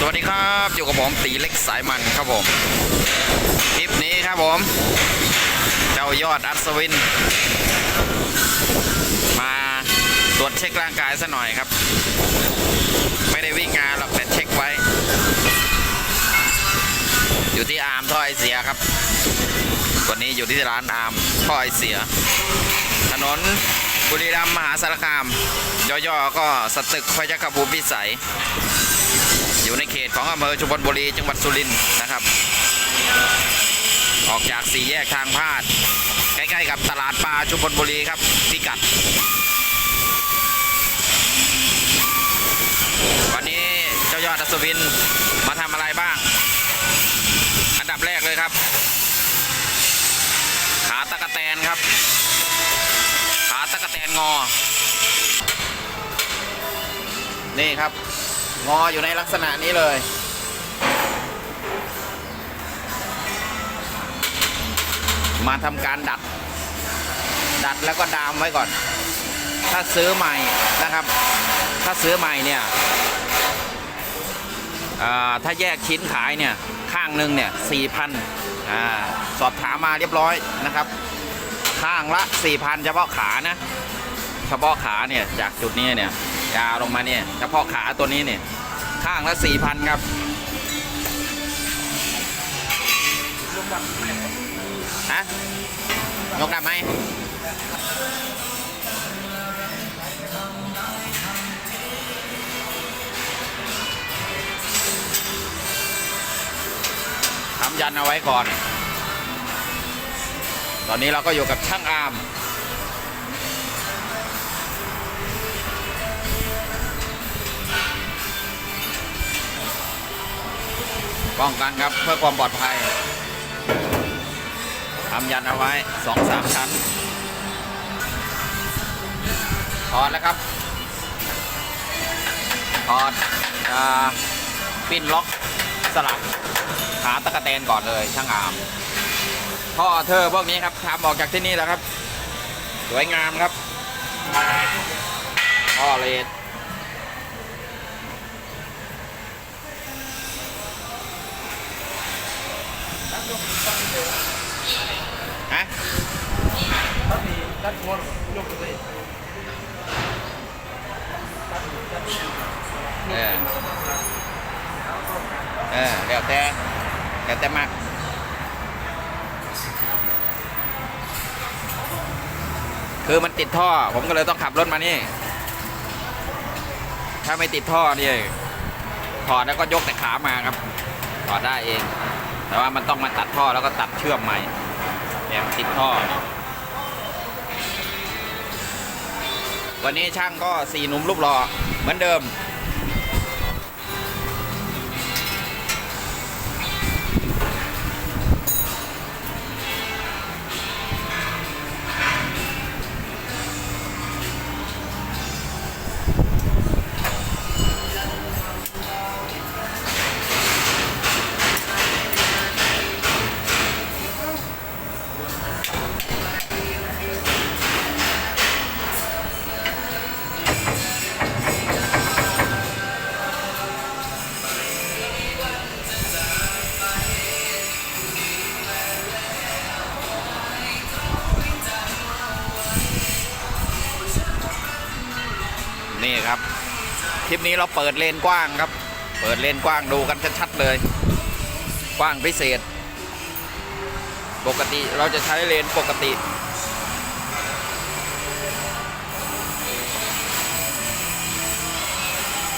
สวัสดีครับอยู่กับผมตีเล็กสายมันครับผมคลิปนี้ครับผม เจ้ายอดอัศวิน มาตรวจเช็คร่างกายซะหน่อยครับ ไม่ได้วิ่งงานหรอกแต่เช็คไว้ อยู่ที่อาร์มท่อไอเสียครับ วันนี้อยู่ที่ร้านอาร์มท่อไอเสีย ถนนบุรีรัมย์มหาสารคาม ย่อๆก็สตึกพยัคฆภูมิพิสัย อยู่ในเขตของอำเภอชุมพลบุรีจังหวัดสุรินทร์นะครับ ออกจากสี่แยกทางพาด ใกล้ๆกับตลาดปลาชุมพลบุรีครับพิกัด วันนี้เจ้ายอดอัศวินมาทำอะไรบ้าง อันดับแรกเลยครับ ขาตะกะแตนครับ ขาตะกะแตนงอ นี่ครับ งออยู่ในลักษณะนี้เลย มาทำการดัด ดัดแล้วก็ดามไว้ก่อน ถ้าซื้อใหม่นะครับ ถ้าซื้อใหม่เนี่ยอ่าถ้าแยกชิ้นขายเนี่ย ข้างหนึ่งเนี่ยสี่พันอ่าสอบถามมาเรียบร้อยนะครับ ข้างละสี่พันเฉพาะขานะ เฉพาะขาเนี่ยจากจุดนี้เนี่ย ยาวลงมาเนี่ยเฉพาะขาตัวนี้เนี่ยข้างละสี่พันครับฮะยกได้ไหมทำยันเอาไว้ก่อน ตอนนี้เราก็อยู่กับช่างอาร์ม ป้องกันครับเพื่อความปลอดภัยทำยันเอาไว้สองสามชั้นถอดแล้วครับถอดปิ้นล็อกสลับขาตะกะแตนก่อนเลยช่างอามท่อเธอพวกนี้ครับทำออกจากที่นี่แล้วครับ สวยงามครับท่อเลด ฮะด้านบนยกเลยเออเออเดี๋ยวแต่เดี๋ยวแต่มากคือมันติดท่อ ผมก็เลยต้องขับรถมานี่ ถ้าไม่ติดท่อนี่ถอดแล้วก็ยกแต่ขามาครับ ถอดได้เอง แต่ว่ามันต้องมาตัดท่อแล้วก็ตัดเชื่อมใหม่เนี่ยติดท่อ วันนี้ช่างก็สี่นุ่มรูปรอเหมือนเดิม คลิปนี้เราเปิดเลนกว้างครับ เปิดเลนกว้างดูกันชัดๆเลย กว้างพิเศษ ปกติเราจะใช้เลนปกติ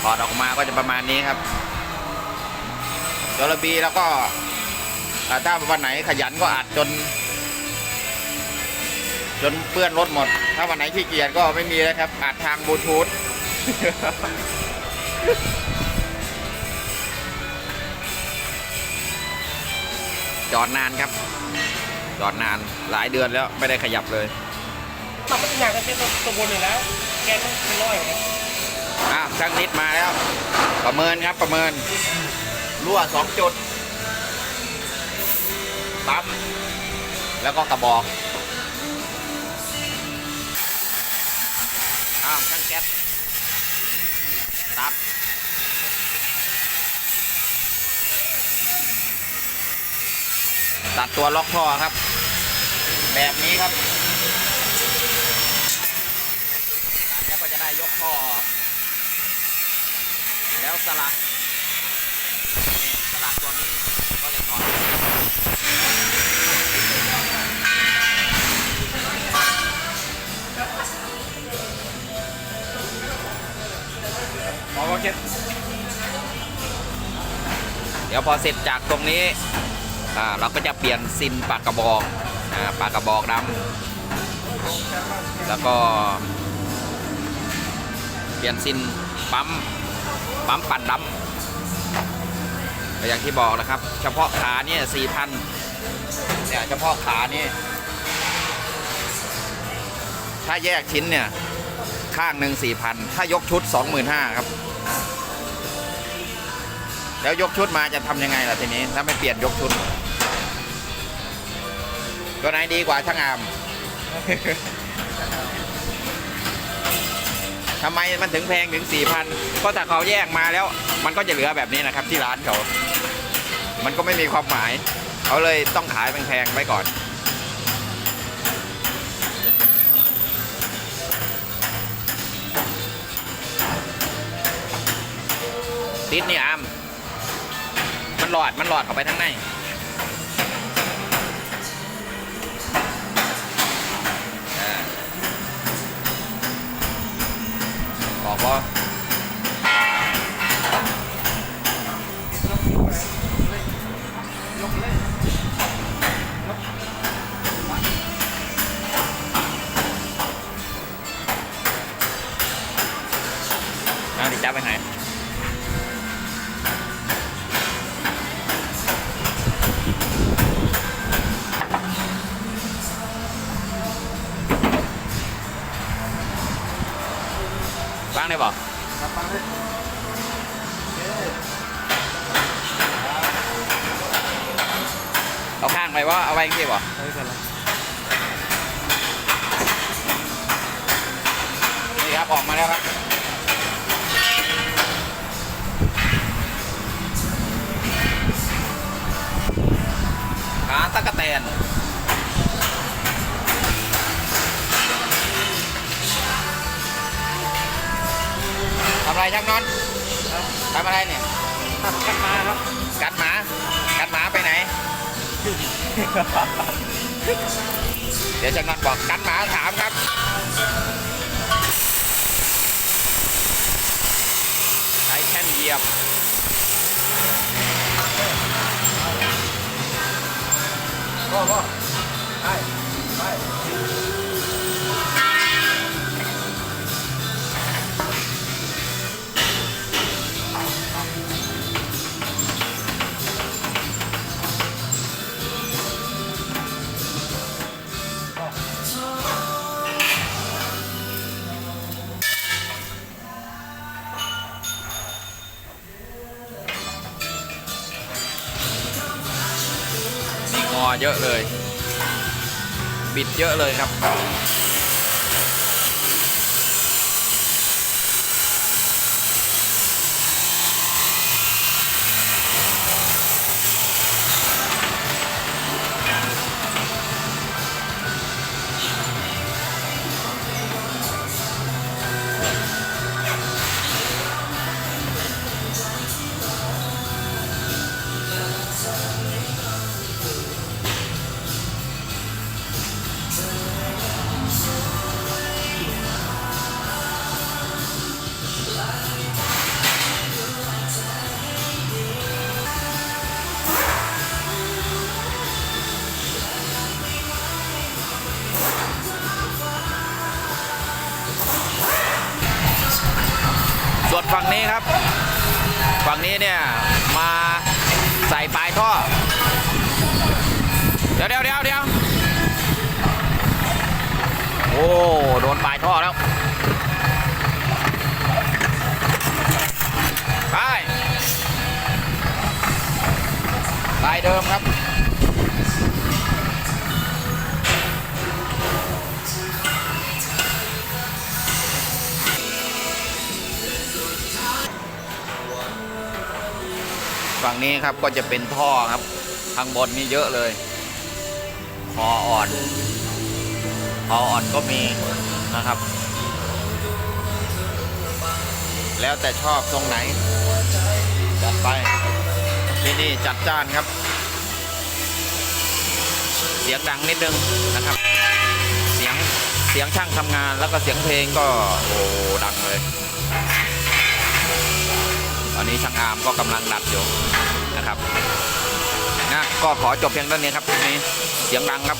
ถอดออกมาก็จะประมาณนี้ครับโจลบีแล้วก็ถ้าวันไหนขยันก็อัดจน จนเปื้อนรถหมด ถ้าวันไหนขี้เกียจก็ไม่มีแล้วครับอัดทางบลูทูธ จอดนานครับ จอดนานหลายเดือนแล้วไม่ได้ขยับเลยมันเป็นอย่างกันเป็นตัวบนอยู่แล้ว แกต้องเป็นร้อยครับอ้าวช่างนิดมาแล้ว ประเมินครับประเมิน รั่วสองจุดปั๊มแล้วก็กระบอกอ้าวช่างแก๊ส ตับตัดตัวล็อกท่อครับ แบบนี้ครับแล้วก็จะได้ยกท่อ แล้วสลัก ยวพอเสร็จจากตรงนี้อ่าเราก็จะเปลี่ยนซินปากกระบอกอ่าปากกระบอกดำแล้วก็เปลี่ยนซินปั๊มปั๊มปั่นดำอย่างที่บอกนะครับ เฉพาะขาเนี่ยสี่พันเนี่ยเฉพาะขานี่ถ้าแยกชิ้นเนี่ย ข้างหนึ่งสี่พันถ้ายกชุดสองหมื่นห้าครับ แล้วยกชุดมาจะทำยังไงล่ะทีนี้ ถ้าไม่เปลี่ยนยกชุด ตัวไหนดีกว่าช่างอามทำไมมันถึงแพงถึง4,000ก็ถ้าเขาแยกมาแล้ว มันก็จะเหลือแบบนี้นะครับ ที่ร้านเขา มันก็ไม่มีความหมาย เขาเลยต้องขายแพงๆไว้ก่อนติดนี่อาม หลอดมันหลอดเข้าไปทั้งในอ่าบอกว่าเอาดิจับไปไหน ฟังได้บอกครับฟังเลยเอาข้างไปว่าเอาไว้ยังไงบ่ไม่เป็นไรนี่ครับออกมาแล้วครับขาตะกะแตน อะไรช่างนอนทำอะไรเนี่ยตัดกันมาครับกัดหมากัดหมาไปไหน เดี๋ยวช่างนอนบอกกัดหมาถามครับใช้แท่นเหยียบพ่อพ่อไปไป เยอะเลย บิดเยอะเลยครับ นี้เนี่ย มาใส่ปลายท่อ เดี๋ยวเดี๋ยวเดี๋ยวเดี๋ยวโอ้ ฝั่งนี้ครับก็จะเป็นท่อครับข้างบนนี่เยอะเลยคออ่อนคออ่อนก็มีนะครับ แล้วแต่ชอบทรงไหนจัดไปที่นี่จัดจ้านครับ เสียงดังนิดนึงนะครับ เสียงเสียงช่างทำงานแล้วก็เสียงเพลงก็โอ้ดังเลย ตอนนี้ช่างอามก็กำลังดัดอยู่ นะครับนะก็ขอจบเพียงเท่านี้ครับทีนี้เสียงดังครับ